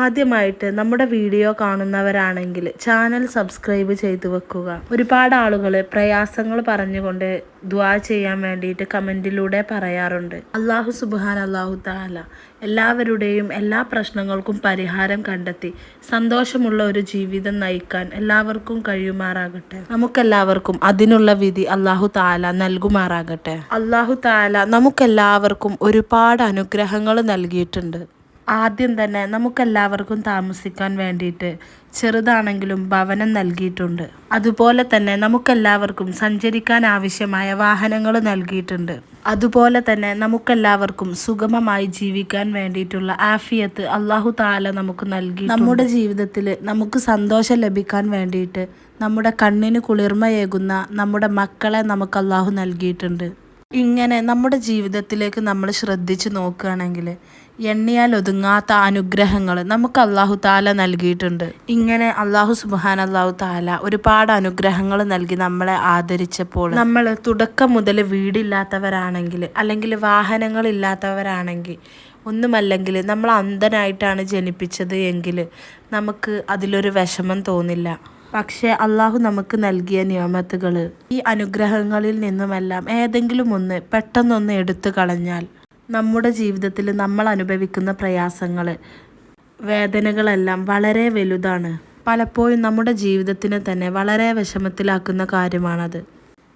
ആദ്യമായിട്ട് നമ്മുടെ വീഡിയോ കാണുന്നവരാണെങ്കിൽ ചാനൽ സബ്സ്ക്രൈബ് ചെയ്തു വെക്കുക. ഒരുപാട് ആളുകൾ പ്രയാസങ്ങൾ പറഞ്ഞുകൊണ്ട് ദ്വാ ചെയ്യാൻ വേണ്ടിയിട്ട് കമന്റിലൂടെ പറയാറുണ്ട്. അള്ളാഹു സുബാൻ അള്ളാഹു താല എല്ലാവരുടെയും എല്ലാ പ്രശ്നങ്ങൾക്കും പരിഹാരം കണ്ടെത്തി സന്തോഷമുള്ള ഒരു ജീവിതം നയിക്കാൻ എല്ലാവർക്കും കഴിയുമാറാകട്ടെ. നമുക്കെല്ലാവർക്കും അതിനുള്ള വിധി അള്ളാഹു താല നൽകുമാറാകട്ടെ. അള്ളാഹു താല നമുക്കെല്ലാവർക്കും ഒരുപാട് അനുഗ്രഹങ്ങൾ നൽകിയിട്ടുണ്ട്. ആദ്യം തന്നെ നമുക്കെല്ലാവർക്കും താമസിക്കാൻ വേണ്ടിയിട്ട് ചെറുതാണെങ്കിലും ഭവനം നൽകിയിട്ടുണ്ട്. അതുപോലെ തന്നെ നമുക്കെല്ലാവർക്കും സഞ്ചരിക്കാൻ ആവശ്യമായ വാഹനങ്ങൾ നൽകിയിട്ടുണ്ട്. അതുപോലെ തന്നെ നമുക്കെല്ലാവർക്കും സുഗമമായി ജീവിക്കാൻ വേണ്ടിയിട്ടുള്ള ആഫിയത്ത് അള്ളാഹു താല നമുക്ക് നൽകി നമ്മുടെ ജീവിതത്തിൽ നമുക്ക് സന്തോഷം ലഭിക്കാൻ വേണ്ടിയിട്ട് നമ്മുടെ കണ്ണിന് കുളിർമയേകുന്ന നമ്മുടെ മക്കളെ നമുക്ക് അള്ളാഹു നൽകിയിട്ടുണ്ട്. ഇങ്ങനെ നമ്മുടെ ജീവിതത്തിലേക്ക് നമ്മൾ ശ്രദ്ധിച്ച് നോക്കുകയാണെങ്കിൽ എണ്ണിയാൽ ഒതുങ്ങാത്ത അനുഗ്രഹങ്ങൾ നമുക്ക് അള്ളാഹു താല നൽകിയിട്ടുണ്ട്. ഇങ്ങനെ അള്ളാഹു സുബാൻ അള്ളാഹു താല ഒരുപാട് അനുഗ്രഹങ്ങൾ നൽകി നമ്മളെ ആദരിച്ചപ്പോൾ നമ്മൾ തുടക്കം മുതൽ വീടില്ലാത്തവരാണെങ്കിൽ അല്ലെങ്കിൽ വാഹനങ്ങൾ ഇല്ലാത്തവരാണെങ്കിൽ ഒന്നുമല്ലെങ്കിൽ നമ്മൾ അന്ധനായിട്ടാണ് ജനിപ്പിച്ചത് എങ്കിൽ നമുക്ക് അതിലൊരു വിഷമം തോന്നില്ല. പക്ഷേ അള്ളാഹു നമുക്ക് നൽകിയ നിയമത്തുകൾ. ഈ അനുഗ്രഹങ്ങളിൽ നിന്നുമെല്ലാം ഏതെങ്കിലും ഒന്ന് പെട്ടെന്നൊന്ന് എടുത്തു കളഞ്ഞാൽ നമ്മുടെ ജീവിതത്തിൽ നമ്മൾ അനുഭവിക്കുന്ന പ്രയാസങ്ങൾ വേദനകളെല്ലാം വളരെ വലുതാണ്. പലപ്പോഴും നമ്മുടെ ജീവിതത്തിനെ തന്നെ വളരെ വിഷമത്തിലാക്കുന്ന കാര്യമാണത്.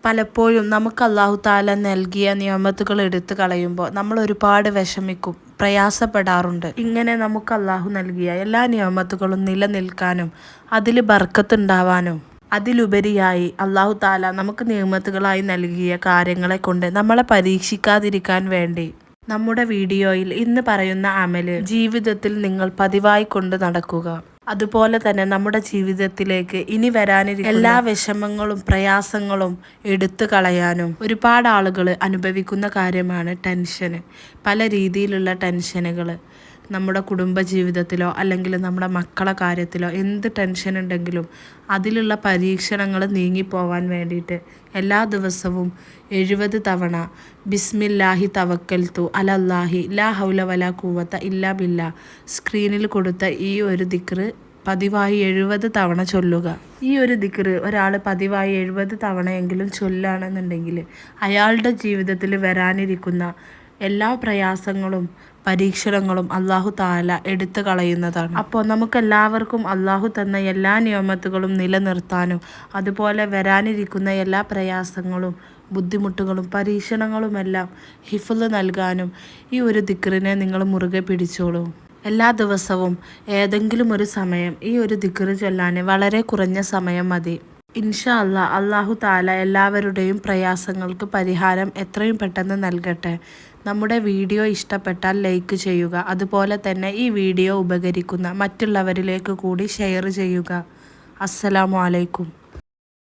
പലപ്പോഴും നമുക്ക് അള്ളാഹു താല നൽകിയ നിയമത്തുകൾ എടുത്തു കളയുമ്പോൾ നമ്മൾ ഒരുപാട് വിഷമിക്കും. പ്രയാസപ്പെടാറുണ്ട്. ഇങ്ങനെ നമുക്ക് അള്ളാഹു നൽകിയ എല്ലാ നിയമത്തുകളും നിലനിൽക്കാനും അതിൽ ബർക്കത്തുണ്ടാവാനും അതിലുപരിയായി അള്ളാഹു താല നമുക്ക് നിയമത്തുകളായി നൽകിയ കാര്യങ്ങളെ കൊണ്ട് നമ്മളെ പരീക്ഷിക്കാതിരിക്കാൻ വേണ്ടി നമ്മുടെ വീഡിയോയിൽ ഇന്ന് പറയുന്ന അമൽ ജീവിതത്തിൽ നിങ്ങൾ പതിവായി കൊണ്ട് നടക്കുക. അതുപോലെ തന്നെ നമ്മുടെ ജീവിതത്തിലേക്ക് ഇനി വരാനിരിക്കുന്ന എല്ലാ വിഷമങ്ങളും പ്രയാസങ്ങളും എടുത്തു കളയാനും ഒരുപാട് ആളുകൾ അനുഭവിക്കുന്ന കാര്യമാണ് ടെൻഷന്. പല രീതിയിലുള്ള ടെൻഷനുകൾ നമ്മുടെ കുടുംബ ജീവിതത്തിലോ അല്ലെങ്കിൽ നമ്മുടെ മക്കളെ കാര്യത്തിലോ എന്ത് ടെൻഷൻ ഉണ്ടെങ്കിലും അതിലുള്ള പരീക്ഷണങ്ങൾ നീങ്ങിപ്പോവാൻ വേണ്ടിയിട്ട് എല്ലാ ദിവസവും എഴുപത് തവണ ബിസ്മില്ലാഹി തവക്കൽത്തു അലല്ലാഹി ലാ ഹൗല വല കൂവത്ത ഇല്ലാ ബില്ല സ്ക്രീനിൽ കൊടുത്ത ഈ ഒരു ദിക്റ് പതിവായി എഴുപത് തവണ ചൊല്ലുക. ഈ ഒരു ദിക്റ് ഒരാൾ പതിവായി എഴുപത് തവണയെങ്കിലും ചൊല്ലുകയാണെന്നുണ്ടെങ്കിൽ അയാളുടെ ജീവിതത്തിൽ വരാനിരിക്കുന്ന എല്ലാ പ്രയാസങ്ങളും പരീക്ഷണങ്ങളും അള്ളാഹു താല എടുത്തു കളയുന്നതാണ്. അപ്പോൾ നമുക്ക് എല്ലാവർക്കും അള്ളാഹു തന്ന എല്ലാ നിയമത്തുകളും നിലനിർത്താനും അതുപോലെ വരാനിരിക്കുന്ന എല്ലാ പ്രയാസങ്ങളും ബുദ്ധിമുട്ടുകളും പരീക്ഷണങ്ങളുമെല്ലാം ഹിഫുൽ നൽകാനും ഈ ഒരു ദിക്റിനെ നിങ്ങൾ മുറുകെ പിടിച്ചോളൂ. എല്ലാ ദിവസവും ഏതെങ്കിലും ഒരു സമയം ഈ ഒരു ദിക്റ് ചൊല്ലാൻ വളരെ കുറഞ്ഞ സമയം മതി. ഇൻഷാ അല്ലാ അള്ളാഹു താല എല്ലാവരുടെയും പ്രയാസങ്ങൾക്ക് പരിഹാരം എത്രയും പെട്ടെന്ന് നൽകട്ടെ. നമ്മുടെ വീഡിയോ ഇഷ്ടപ്പെട്ടാൽ ലൈക്ക് ചെയ്യുക. അതുപോലെ തന്നെ ഈ വീഡിയോ ഉപകരിക്കുന്ന മറ്റുള്ളവരിലേക്ക് കൂടി ഷെയർ ചെയ്യുക. അസ്സലാമു അലൈക്കും.